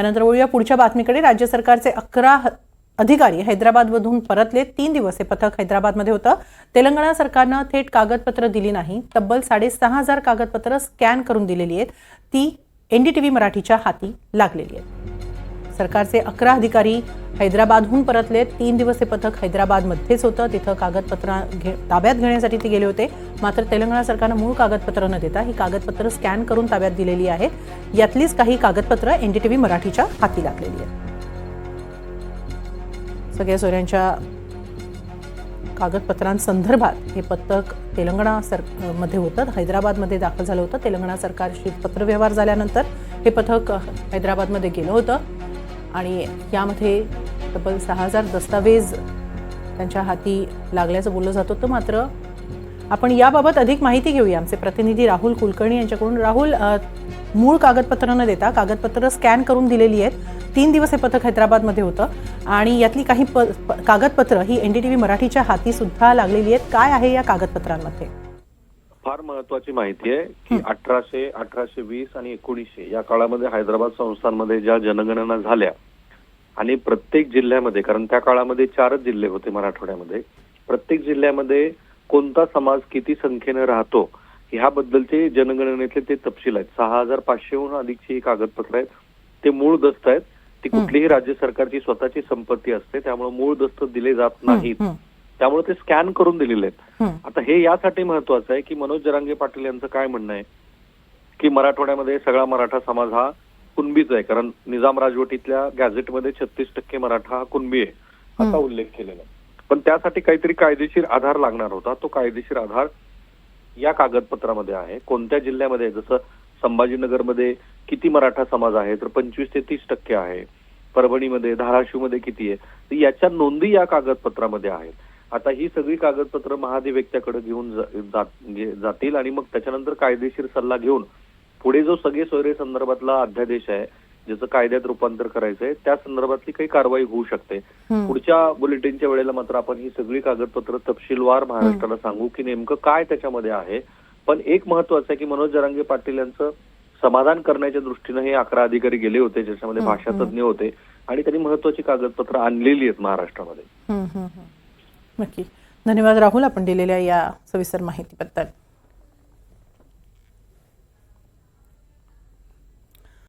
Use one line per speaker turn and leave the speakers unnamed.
यानंतर वळूया पुढच्या बातमीकडे. राज्य सरकारचे अकरा अधिकारी हैदराबादमधून परतले. तीन दिवस हे पथक हैदराबादमध्ये होतं. तेलंगणा सरकारनं थेट कागदपत्र दिली नाही. तब्बल साडेसहा हजार कागदपत्र स्कॅन करून दिलेली आहेत. ती एनडीटीव्ही मराठीच्या हाती लागलेली आहेत. सरकारचे अकरा अधिकारी हैदराबादहून परतले. तीन दिवस हे पथक हैदराबादमध्येच होतं. तिथं कागदपत्र घे ताब्यात घेण्यासाठी ते गेले होते. मात्र तेलंगणा सरकारनं मूळ कागदपत्र न देता ही कागदपत्र स्कॅन करून ताब्यात दिलेली आहेत. यातलीच काही कागदपत्र एनडीटीव्ही मराठीच्या हाती लागलेली आहेत. सगळ्या सोऱ्यांच्या कागदपत्रांसंदर्भात हे पथक तेलंगणा सरमध्ये होतं. हैदराबादमध्ये दाखल झालं होतं. तेलंगणा सरकारशी पत्रव्यवहार झाल्यानंतर हे पथक हैदराबादमध्ये गेलं होतं. आणि यामध्ये तब्बल सहा हजार दस्तावेज त्यांच्या हाती लागल्याचं बोललं जात होतं. मात्र आपण याबाबत अधिक माहिती घेऊया. आमचे प्रतिनिधी राहुल कुलकर्णी यांच्याकडून. राहुल मूळ कागदपत्र न देता कागदपत्र स्कॅन करून दिलेली आहेत. तीन दिवस हे पथक हैदराबादमध्ये होतं. आणि यातली काही प प- कागदपत्र ही व्ही मराठीच्या हाती सुद्धा लागलेली आहेत. काय आहे या कागदपत्रांमध्ये?
फार महत्वाची माहिती आहे की अठराशे अठराशे वीस आणि एकोणीसशे या काळामध्ये हैदराबाद संस्थांमध्ये ज्या जनगणना झाल्या आणि प्रत्येक जिल्ह्यामध्ये कारण त्या काळामध्ये चारच जिल्हे होते मराठवाड्यामध्ये प्रत्येक जिल्ह्यामध्ये कोणता समाज किती संख्येनं राहतो ह्याबद्दलचे जनगणनेतले ते तपशील आहेत. सहा हजार पाचशेहून अधिकची ही कागदपत्र आहेत. ते मूळ दस्त आहेत. ती कुठलीही राज्य सरकारची स्वतःची संपत्ती असते त्यामुळे मूळ दस्त दिले जात नाहीत. त्यामुळे ते स्कॅन करून दिलेले आहेत. आता हे यासाठी महत्वाचं आहे की मनोज जरांगे पाटील यांचं काय म्हणणं आहे? की मराठवाड्यामध्ये सगळा मराठा समाज हा कुणबीच आहे. कारण निजाम राजवटीतल्या गॅझेटमध्ये छत्तीस टक्के मराठा हा कुणबी आहे. असा. उल्लेख केलेला आहे. पण त्यासाठी काहीतरी कायदेशीर आधार लागणार होता. तो कायदेशीर आधार या कागदपत्रामध्ये आहे. कोणत्या जिल्ह्यामध्ये? जसं संभाजीनगरमध्ये किती मराठा समाज आहे? तर पंचवीस ते तीस टक्के आहे. परभणीमध्ये धाराशिवमध्ये किती आहे? तर याच्या नोंदी या कागदपत्रामध्ये आहेत. आता ही सगळी कागदपत्र महाधिवेक्त्याकडे घेऊन जातील आणि मग त्याच्यानंतर कायदेशीर सल्ला घेऊन पुढे जो सगळे सोयरे संदर्भातला अध्यादेश आहे ज्याचं कायद्यात रूपांतर करायचं आहे त्या संदर्भातली काही कारवाई होऊ शकते. पुढच्या बुलेटिनच्या वेळेला मात्र आपण ही सगळी कागदपत्र तपशीलवार महाराष्ट्राला सांगू की नेमकं काय त्याच्यामध्ये आहे पण एक महत्वाचं आहे की मनोज जरांगे पाटील यांचं समाधान करण्याच्या दृष्टीनं हे अकरा अधिकारी गेले होते ज्याच्यामध्ये भाषा. तज्ज्ञ होते आणि त्यांनी महत्वाची कागदपत्र आणलेली आहेत महाराष्ट्रामध्ये.
नक्की. धन्यवाद राहुल आपण दिलेल्या या सविस्तर माहितीबद्दल.